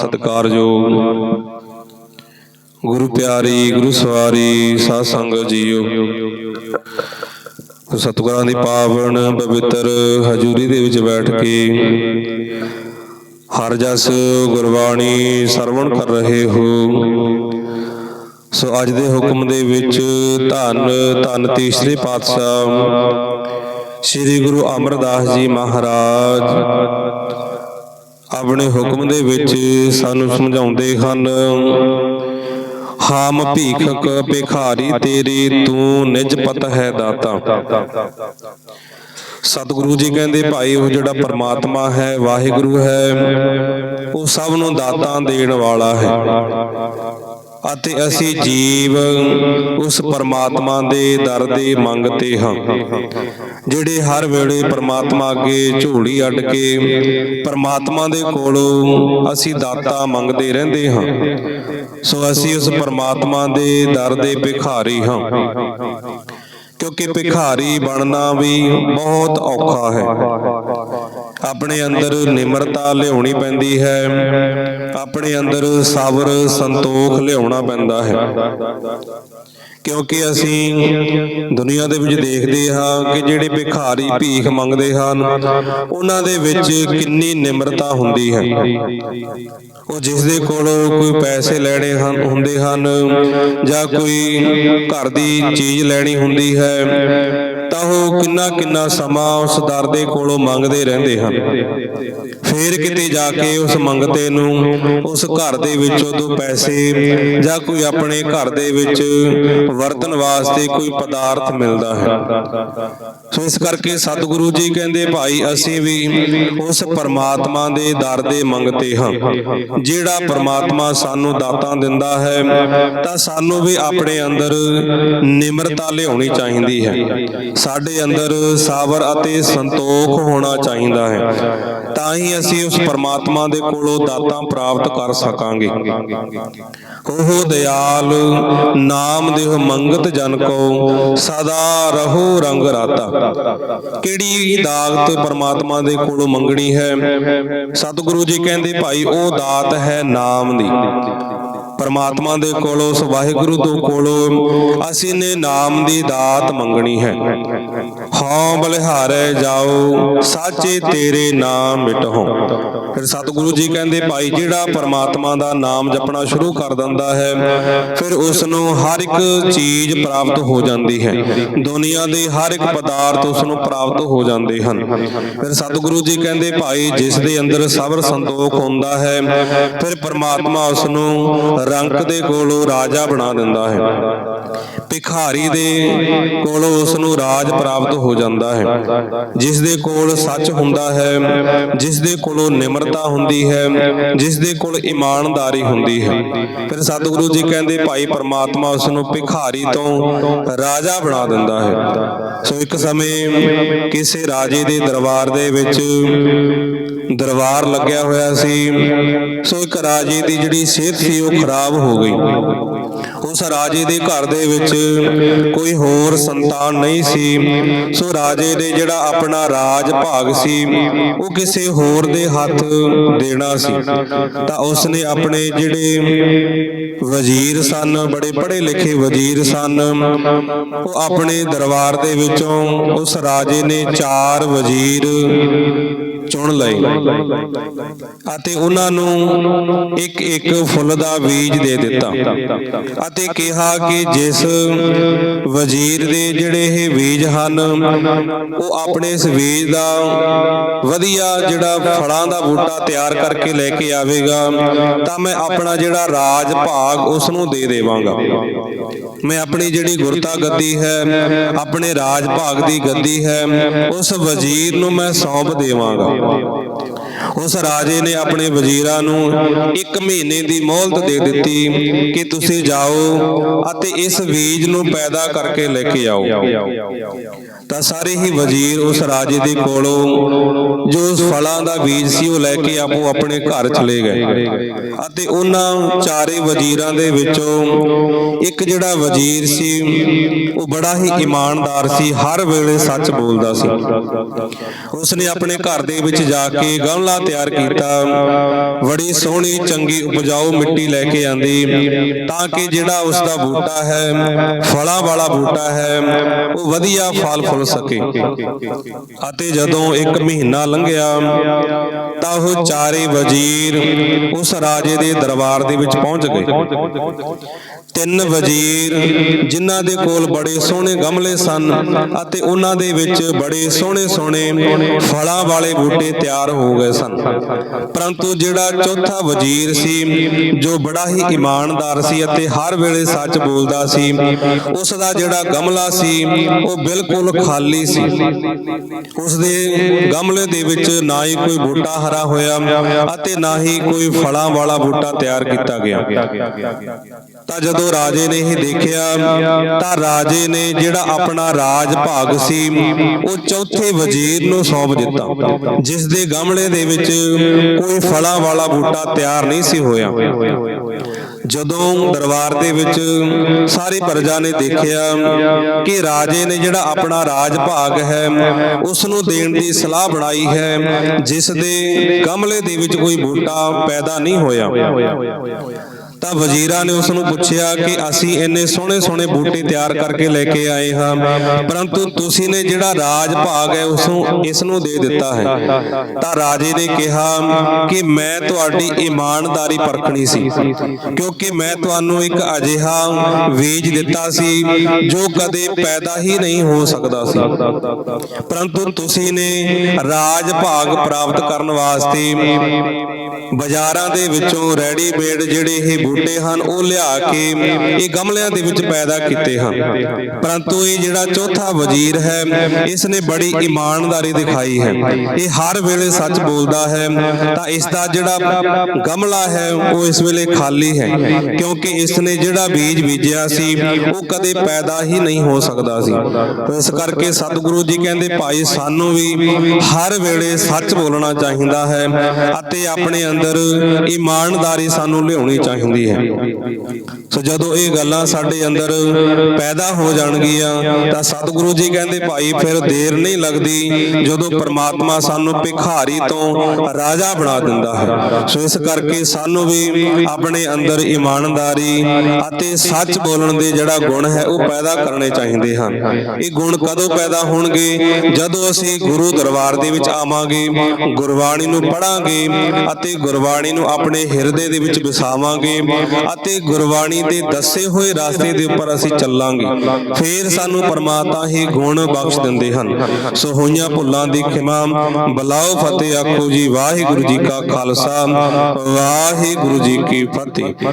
ਸਤਿਕਾਰਯੋਗ ਗੁਰੂ ਪਿਆਰੀ, ਗੁਰੂ ਸਵਾਰੀ ਸਾਧ ਸੰਗਤ ਜੀਓ। ਸਤਿਗੁਰਾਂ ਦੀ ਪਾਵਨ ਪਵਿੱਤਰ ਹਜ਼ੂਰੀ ਦੇ ਵਿੱਚ ਬੈਠ ਕੇ ਹਰ ਜਸ ਗੁਰਬਾਣੀ ਸਰਵਣ ਕਰ ਰਹੇ ਹੋ। ਸੋ ਅੱਜ ਦੇ ਹੁਕਮ ਦੇ ਵਿੱਚ ਧੰਨ ਧੰਨ ਤੀਸਰੇ ਪਾਤਸ਼ਾਹ ਸ੍ਰੀ ਗੁਰੂ ਅਮਰਦਾਸ ਜੀ ਮਹਾਰਾਜ। ਆਪਣੇ ਹੁਕਮ ਦੇ ਵਿੱਚ ਸਾਨੂੰ ਸਮਝਾਉਂਦੇ ਹਨ, ਹਾਮ ਭੀਖਕ ਭਿਖਾਰੀ ਤੇਰੀ, ਤੂੰ ਨਿਜ ਪਤ ਹੈ ਦਾਤਾ। ਸਤਿਗੁਰੂ ਜੀ ਕਹਿੰਦੇ, ਭਾਈ, ਉਹ ਜਿਹੜਾ ਪਰਮਾਤਮਾ ਹੈ, ਵਾਹਿਗੁਰੂ ਹੈ, ਉਹ ਸਭ ਨੂੰ ਦਾਤਾਂ ਦੇਣ ਵਾਲਾ ਹੈ। ਅਤੇ ਅਸੀਂ ਜੀਵ ਉਸ ਪਰਮਾਤਮਾ ਦੇ ਦਰ ਦੇ ਮੰਗਤੇ ਹਾਂ, ਜਿਹੜੇ ਹਰ ਵੇਲੇ ਪਰਮਾਤਮਾ ਅੱਗੇ ਝੋਲੀ ਅੱਡ ਕੇ ਪਰਮਾਤਮਾ ਦੇ ਕੋਲੋਂ ਅਸੀਂ ਦਾਤਾ ਮੰਗਦੇ ਰਹਿੰਦੇ ਹਾਂ। ਸੋ ਅਸੀਂ ਉਸ ਪਰਮਾਤਮਾ ਦੇ ਦਰ ਦੇ ਭਿਖਾਰੀ ਹਾਂ। ਕਿਉਂਕਿ ਭਿਖਾਰੀ ਬਣਨਾ ਵੀ ਬਹੁਤ ਔਖਾ ਹੈ। ਆਪਣੇ ਅੰਦਰ ਨਿਮਰਤਾ ਲਿਆਉਣੀ ਪੈਂਦੀ ਹੈ। ਆਪਣੇ ਅੰਦਰ ਸਬਰ, ਸੰਤੋਖ ਲਿਆਉਣਾ ਪੈਂਦਾ ਹੈ। ਕਿਉਂਕਿ ਅਸੀਂ ਦੁਨੀਆ ਦੇ ਵਿੱਚ ਦੇਖਦੇ ਹਾਂ ਕਿ ਜਿਹੜੇ ਭਿਖਾਰੀ ਭੀਖ ਮੰਗਦੇ ਹਨ, ਉਹਨਾਂ ਦੇ ਵਿੱਚ ਕਿੰਨੀ ਨਿਮਰਤਾ ਹੁੰਦੀ ਹੈ। ਉਹ ਜਿਸ ਦੇ ਕੋਲ ਕੋਈ ਪੈਸੇ ਲੈਣੇ ਹਨ, ਹੁੰਦੇ ਹਨ ਜਾਂ ਕੋਈ ਘਰ ਦੀ ਚੀਜ਼ ਲੈਣੀ ਹੁੰਦੀ ਹੈ, ਤਾਂ ਉਹ ਕਿੰਨਾ ਕਿੰਨਾ ਸਮਾਂ ਉਸ ਦਰ ਦੇ ਕੋਲੋਂ ਮੰਗਦੇ ਰਹਿੰਦੇ ਹਨ। ਫੇਰ ਕਿਤੇ ਜਾ ਕੇ ਉਸ ਮੰਗਤੇ ਨੂੰ ਉਸ ਘਰ ਦੇ ਵਿੱਚੋਂ ਦੋ ਪੈਸੇ ਜਾਂ ਕੋਈ ਆਪਣੇ ਘਰ ਦੇ ਵਿੱਚ ਵਰਤਨ ਵਾਸਤੇ ਕੋਈ ਪਦਾਰਥ ਮਿਲਦਾ ਹੈ। ਸੋ ਇਸ ਕਰਕੇ ਸਤਿਗੁਰੂ ਜੀ ਕਹਿੰਦੇ ਭਾਈ ਅਸੀਂ ਵੀ ਉਸ ਪਰਮਾਤਮਾ ਦੇ ਦਰ ਦੇ ਮੰਗਤੇ ਹਾਂ। ਜਿਹੜਾ ਪਰਮਾਤਮਾ ਸਾਨੂੰ ਦਾਤਾਂ ਦਿੰਦਾ ਹੈ ਤਾਂ ਸਾਨੂੰ ਵੀ ਆਪਣੇ ਅੰਦਰ ਨਿਮਰਤਾ ਲਿਆਉਣੀ ਚਾਹੀਦੀ ਹੈ। ਸਾਡੇ ਅੰਦਰ ਸਬਰ ਅਤੇ ਸੰਤੋਖ ਹੋਣਾ ਚਾਹੀਦਾ ਹੈ। ਤਾਂ ਹੀ ਅਸੀਂ ਉਸ ਪਰਮਾਤਮਾ ਦੇ ਕੋਲੋਂ ਦਾਤਾਂ ਪ੍ਰਾਪਤ ਕਰ ਸਕਾਂਗੇ। ਉਹ ਦਿਆਲ, ਨਾਮ ਦੇਹ ਮੰਗਤ ਜਨ ਕੋ ਸਦਾ ਰਹੋ ਰੰਗ ਰਾਤਾ। ਕਿਹੜੀ ਦਾਤ ਪਰਮਾਤਮਾ ਦੇ ਕੋਲੋਂ ਮੰਗਣੀ ਹੈ? ਸਤਿਗੁਰੂ ਜੀ ਕਹਿੰਦੇ, ਭਾਈ, ਉਹ ਦਾਤ ਹੈ ਨਾਮ ਦੀ। ਪਰਮਾਤਮਾ ਦੇ ਕੋਲੋਂ ਉਸ ਵਾਹਿਗੁਰੂ ਤੋਂ ਕੋਲੋਂ, ਅਸੀਂ ਨੇ ਨਾਮ ਦੀ ਦਾਤ ਮੰਗਣੀ ਹੈ। ਹਾਂ ਬਲਿਹਾਰੇ ਜਾਓ ਸਾਚੇ ਤੇਰੇ ਨਾਮ ਮਿਟਹੁ। ਫਿਰ ਸਤਿਗੁਰੂ ਜੀ ਕਹਿੰਦੇ, ਭਾਈ ਜਿਹੜਾ ਪਰਮਾਤਮਾ ਦਾ ਨਾਮ ਜਪਣਾ ਸ਼ੁਰੂ ਕਰ ਦਿੰਦਾ ਹੈ, ਫਿਰ ਉਸ ਨੂੰ ਹਰ ਇੱਕ ਚੀਜ਼ ਪ੍ਰਾਪਤ ਹੋ ਜਾਂਦੀ ਹੈ। ਦੁਨੀਆ ਦੇ ਹਰ ਇੱਕ ਪਦਾਰਥ ਉਸ ਨੂੰ ਪ੍ਰਾਪਤ ਹੋ ਜਾਂਦੇ ਹਨ। ਫਿਰ ਸਤਿਗੁਰੂ ਜੀ ਕਹਿੰਦੇ, ਭਾਈ ਜਿਸ ਦੇ ਅੰਦਰ ਸਬਰ ਸੰਤੋਖ ਹੁੰਦਾ ਹੈ, ਫਿਰ ਪਰਮਾਤਮਾ ਉਸ ਨੂੰ ਰੰਕ ਦੇ ਕੋਲੋਂ ਰਾਜਾ ਬਣਾ ਦਿੰਦਾ ਹੈ। ਭਿਖਾਰੀ ਦੇ ਕੋਲੋਂ ਉਸ ਨੂੰ ਰਾਜ ਪ੍ਰਾਪਤ ਹੋ ਜਾਂਦਾ ਹੈ। ਜਿਸ ਦੇ ਕੋਲ ਸੱਚ ਹੁੰਦਾ ਹੈ, ਜਿਸ ਦੇ ਕੋਲੋਂ ਨਿਮਰਤਾ ਹੁੰਦੀ ਹੈ ਜਿਸ ਦੇ ਕੋਲ ਇਮਾਨਦਾਰੀ ਹੁੰਦੀ ਹੈ। ਫਿਰ ਸਤਿਗੁਰੂ ਜੀ ਕਹਿੰਦੇ, ਭਾਈ ਪਰਮਾਤਮਾ ਉਸ ਨੂੰ ਭਿਖਾਰੀ ਤੋਂ ਰਾਜਾ ਬਣਾ ਦਿੰਦਾ ਹੈ। ਸੋ ਇੱਕ ਸਮੇਂ ਕਿਸੇ ਰਾਜੇ ਦੇ ਦਰਬਾਰ ਦੇ ਵਿੱਚ ਦਰਬਾਰ ਲੱਗਿਆ ਹੋਇਆ ਸੀ। ਸੋ ਇੱਕ ਰਾਜੇ ਦੀ ਜਿਹੜੀ ਸਿਹਤ ਸੀ, ਉਹ ਖਰਾਬ ਹੋ ਗਈ। ਉਸ ਰਾਜੇ ਦੇ ਘਰ ਦੇ ਵਿੱਚ ਕੋਈ ਹੋਰ ਸੰਤਾਨ ਨਹੀਂ ਸੀ। ਸੋ ਰਾਜੇ ਦੇ ਜਿਹੜਾ ਆਪਣਾ ਰਾਜ ਭਾਗ ਸੀ, ਉਹ ਕਿਸੇ ਹੋਰ ਦੇ ਹੱਥ ਦੇਣਾ ਸੀ। ਤਾਂ ਉਸ ਨੇ ਆਪਣੇ ਜਿਹੜੇ ਵਜ਼ੀਰ ਸਨ, ਬੜੇ ਪੜ੍ਹੇ ਲਿਖੇ ਵਜ਼ੀਰ ਸਨ, ਉਹ ਆਪਣੇ ਦਰਬਾਰ ਦੇ ਵਿੱਚੋਂ ਉਸ ਰਾਜੇ ਨੇ ਚਾਰ ਵਜ਼ੀਰ ਚੁਣ ਲਏ। ਅਤੇ ਉਹਨਾਂ ਨੂੰ ਇੱਕ ਇੱਕ ਫੁੱਲ ਦਾ ਬੀਜ ਦੇ ਦਿੱਤਾ। ਅਤੇ ਕਿਹਾ ਕਿ ਜਿਸ ਵਜ਼ੀਰ ਦੇ ਜਿਹੜੇ ਇਹ ਬੀਜ ਹਨ, ਉਹ ਆਪਣੇ ਇਸ ਬੀਜ ਦਾ ਵਧੀਆ ਜਿਹੜਾ ਫਲਾਂ ਦਾ ਬੂਟਾ ਤਿਆਰ ਕਰਕੇ ਲੈ ਕੇ ਆਵੇਗਾ, ਤਾਂ ਮੈਂ ਆਪਣਾ ਜਿਹੜਾ ਰਾਜ ਭਾਗ ਉਸ ਨੂੰ ਦੇ ਦੇਵਾਂਗਾ। ਮੈਂ ਆਪਣੀ ਜਿਹੜੀ ਗੁਰਤਾ ਗੱਦੀ ਹੈ, ਆਪਣੇ ਰਾਜ ਭਾਗ ਦੀ ਗੱਦੀ ਹੈ, ਉਸ ਵਜ਼ੀਰ ਨੂੰ ਮੈਂ ਸੌਂਪ ਦੇਵਾਂਗਾ। ਉਸ ਰਾਜੇ ਨੇ ਆਪਣੇ ਵਜ਼ੀਰਾਂ ਨੂੰ ਇੱਕ ਮਹੀਨੇ ਦੀ ਮੌਲਤ ਦੇ ਦਿੱਤੀ ਕਿ ਤੁਸੀਂ ਜਾਓ ਅਤੇ ਇਸ ਬੀਜ ਨੂੰ ਪੈਦਾ ਕਰਕੇ ਲੈ ਕੇ ਆਓ। ਤਾਂ ਸਾਰੇ ਹੀ ਵਜ਼ੀਰ ਉਸ ਰਾਜੇ ਦੇ ਕੋਲੋਂ ਜੋ ਉਸ ਫਲਾਂ ਦਾ ਬੀਜ ਸੀ ਉਹ ਲੈ ਕੇ ਆਪੋ ਆਪਣੇ ਘਰ ਚਲੇ ਗਏ। ਅਤੇ ਉਹਨਾਂ ਚਾਰੇ ਵਜ਼ੀਰਾਂ ਦੇ ਵਿੱਚੋਂ ਇੱਕ ਜਿਹੜਾ ਵਜ਼ੀਰ ਸੀ, ਉਹ ਬੜਾ ਹੀ ਇਮਾਨਦਾਰ ਸੀ, ਹਰ ਵੇਲੇ ਸੱਚ ਬੋਲਦਾ ਸੀ। ਉਸਨੇ ਆਪਣੇ ਘਰ ਦੇ ਵਿੱਚ ਜਾ ਕੇ ਗਮਲਾ ਤਿਆਰ ਕੀਤਾ, ਬੜੀ ਸੋਹਣੀ ਚੰਗੀ ਉਪਜਾਊ ਮਿੱਟੀ ਲੈ ਕੇ ਆਂਦੀ, ਤਾਂ ਕਿ ਜਿਹੜਾ ਉਸ ਦਾ ਬੂਟਾ ਹੈ, ਫਲਾਂ ਵਾਲਾ ਬੂਟਾ ਹੈ, ਉਹ ਵਧੀਆ ਫਲ ਫੁੱਲ ਸਕੇ। ਅਤੇ ਜਦੋਂ ਇੱਕ ਮਹੀਨਾ ਲੰਘਿਆ। ਤਾਂ ਉਹ ਚਾਰੇ ਵਜ਼ੀਰ ਉਸ ਰਾਜੇ ਦੇ ਦਰਬਾਰ ਦੇ ਵਿੱਚ ਪਹੁੰਚ ਗਏ। ਤਿੰਨ ਵਜ਼ੀਰ ਜਿਨ੍ਹਾਂ ਦੇ ਕੋਲ ਬੜੇ ਸੋਹਣੇ ਗਮਲੇ ਸਨ ਅਤੇ ਉਹਨਾਂ ਦੇ ਵਿੱਚ ਬੜੇ ਸੋਹਣੇ ਸੋਹਣੇ ਫਲਾਂ ਵਾਲੇ ਬੂਟੇ ਤਿਆਰ ਹੋ ਗਏ ਸਨ। ਪਰੰਤੂ ਜਿਹੜਾ ਚੌਥਾ ਵਜ਼ੀਰ ਸੀ, ਜੋ ਬੜਾ ਹੀ ਇਮਾਨਦਾਰ ਸੀ ਅਤੇ ਹਰ ਵੇਲੇ ਸੱਚ ਬੋਲਦਾ ਸੀ ਉਸ ਦਾ ਜਿਹੜਾ ਗਮਲਾ ਸੀ, ਉਹ ਬਿਲਕੁਲ ਖਾਲੀ ਸੀ। ਉਸ ਦੇ ਗਮਲੇ ਦੇ ਵਿੱਚ ਨਾ ਹੀ ਕੋਈ ਬੂਟਾ ਹਰਾ ਹੋਇਆ ਅਤੇ ਨਾ ਹੀ ਕੋਈ ਫਲਾਂ ਵਾਲਾ ਬੂਟਾ ਤਿਆਰ ਕੀਤਾ ਗਿਆ। ਤਾਂ ਜਦੋਂ ਰਾਜੇ ਨੇ ਇਹ ਦੇਖਿਆ ਤਾਂ ਰਾਜੇ ਨੇ ਜਿਹੜਾ ਆਪਣਾ ਰਾਜ ਭਾਗ ਸੀ ਉਹ ਚੌਥੇ ਵਜ਼ੀਰ ਨੂੰ ਸੌਂਪ ਦਿੱਤਾ ਜਿਸ ਦੇ ਗਮਲੇ ਦੇ ਵਿੱਚ ਕੋਈ ਫਲਾਂ ਵਾਲਾ ਬੂਟਾ ਤਿਆਰ ਨਹੀਂ ਸੀ ਹੋਇਆ। ਜਦੋਂ ਦਰਬਾਰ ਦੇ ਵਿੱਚ ਸਾਰੀ ਪ੍ਰਜਾ ਨੇ ਦੇਖਿਆ ਕਿ ਰਾਜੇ ਨੇ ਜਿਹੜਾ ਆਪਣਾ ਰਾਜ ਭਾਗ ਹੈ ਉਸ ਨੂੰ ਦੇਣ ਦੀ ਸਲਾਹ ਬਣਾਈ ਹੈ, ਜਿਸ ਦੇ ਗਮਲੇ ਦੇ ਵਿੱਚ ਕੋਈ ਬੂਟਾ ਪੈਦਾ ਨਹੀਂ ਹੋਇਆ। ਤਾਂ ਵਜ਼ੀਰਾਂ ਨੇ ਉਸ ਨੂੰ ਪੁੱਛਿਆ ਕਿ ਅਸੀਂ ਇੰਨੇ ਸੋਹਣੇ ਸੋਹਣੇ ਬੂਟੇ ਤਿਆਰ ਕਰਕੇ ਲੈ ਕੇ ਆਏ ਹਾਂ, ਪਰੰਤੂ ਤੁਸੀਂ ਨੇ ਜਿਹੜਾ ਰਾਜ ਭਾਗ ਹੈ ਉਸ ਨੂੰ ਇਸ ਨੂੰ ਦੇ ਦਿੱਤਾ ਹੈ। ਤਾਂ ਰਾਜੇ ਨੇ ਕਿਹਾ ਕਿ ਮੈਂ ਤੁਹਾਡੀ ਇਮਾਨਦਾਰੀ ਪਰਖਣੀ ਸੀ, ਕਿਉਂਕਿ ਮੈਂ ਤੁਹਾਨੂੰ ਇੱਕ ਅਜਿਹਾ ਵੇਚ ਦਿੱਤਾ ਸੀ ਜੋ ਕਦੇ ਪੈਦਾ ਹੀ ਨਹੀਂ ਹੋ ਸਕਦਾ ਸੀ। ਪਰੰਤੂ ਤੁਸੀਂ ਨੇ ਰਾਜ ਭਾਗ ਪ੍ਰਾਪਤ ਕਰਨ ਵਾਸਤੇ ਬਾਜ਼ਾਰਾਂ ਦੇ ਵਿੱਚੋਂ ਰੈਡੀਮੇਡ ਜਿਹੜੇ ਇਹ ਬੂਟੇ ਹਨ ਉਹ ਲਿਆ ਕੇ ਇਹ ਗਮਲਿਆਂ ਦੇ ਵਿੱਚ ਪੈਦਾ ਕੀਤੇ ਹਨ। ਪਰੰਤੂ ਇਹ ਜਿਹੜਾ ਚੌਥਾ ਵਜ਼ੀਰ ਹੈ ਇਸ ਨੇ ਬੜੀ ਇਮਾਨਦਾਰੀ ਦਿਖਾਈ ਹੈ। ਇਹ ਹਰ ਵੇਲੇ ਸੱਚ ਬੋਲਦਾ ਹੈ ਤਾਂ ਇਸ ਦਾ ਜਿਹੜਾ ਗਮਲਾ ਹੈ ਉਹ ਇਸ ਵੇਲੇ ਖਾਲੀ ਹੈ। ਕਿਉਂਕਿ ਇਸ ਨੇ ਜਿਹੜਾ ਬੀਜ ਬੀਜਿਆ ਸੀ ਉਹ ਕਦੇ ਪੈਦਾ ਹੀ ਨਹੀਂ ਹੋ ਸਕਦਾ ਸੀ। ਇਸ ਕਰਕੇ ਸਤਿਗੁਰੂ ਜੀ ਕਹਿੰਦੇ ਭਾਈ ਸਾਨੂੰ ਵੀ ਹਰ ਵੇਲੇ ਸੱਚ ਬੋਲਣਾ ਚਾਹੀਦਾ ਹੈ ਅਤੇ ਆਪਣੇ ਅੰਦਰ ਇਮਾਨਦਾਰੀ ਸਾਨੂੰ ਲਿਆਉਣੀ ਚਾਹੀਦੀ ਹੈ। ਸੋ ਜਦੋਂ ਇਹ ਗੱਲਾਂ ਸਾਡੇ ਅੰਦਰ ਪੈਦਾ ਹੋ ਜਾਣਗੀਆਂ, ਤਾਂ ਸਤਿਗੁਰੂ ਜੀ ਕਹਿੰਦੇ, ਭਾਈ, ਫਿਰ ਦੇਰ ਨਹੀਂ ਲੱਗਦੀ ਜਦੋਂ ਪਰਮਾਤਮਾ ਸਾਨੂੰ ਭਿਖਾਰੀ ਤੋਂ ਰਾਜਾ ਬਣਾ ਦਿੰਦਾ ਹੈ। ਸੋ ਇਸ ਕਰਕੇ ਸਾਨੂੰ ਵੀ ਆਪਣੇ ਅੰਦਰ ਇਮਾਨਦਾਰੀ ਅਤੇ ਸੱਚ ਬੋਲਣ ਦੇ ਜਿਹੜਾ ਗੁਣ ਹੈ, ਉਹ ਪੈਦਾ ਕਰਨੇ ਚਾਹੀਦੇ ਹਨ। ਇਹ ਗੁਣ ਕਦੋਂ ਪੈਦਾ ਹੋਣਗੇ? ਜਦੋਂ ਅਸੀਂ ਗੁਰੂ ਦਰਬਾਰ ਦੇ ਵਿੱਚ ਆਵਾਂਗੇ, ਗੁਰਬਾਣੀ ਨੂੰ ਪੜਾਂਗੇ ਅਤੇ ਗੁਰਬਾਣੀ ਨੂੰ ਆਪਣੇ ਹਿਰਦੇ ਦੇ ਵਿੱਚ ਵਸਾਵਾਂਗੇ ਅਤੇ ਗੁਰਬਾਣੀ ਦੇ ਦੱਸੇ ਹੋਏ ਰਸਤੇ ਦੇ ਉੱਪਰ ਅਸੀਂ ਚੱਲਾਂਗੇ। ਫੇਰ ਸਾਨੂੰ ਪਰਮਾਤਮਾ ਹੀ ਗੁਣ ਬਖਸ਼ ਦਿੰਦੇ ਹਨ। ਸੋ ਹੋਈਆਂ ਭੁੱਲਾਂ ਦੀ ਖਿਮਾ ਬਲਾਓ ਫਤਿਹ ਆਖੋ ਜੀ, ਵਾਹਿਗੁਰੂ ਜੀ ਕਾ ਖਾਲਸਾ, ਵਾਹਿਗੁਰੂ ਜੀ ਕੀ ਫਤਿਹ।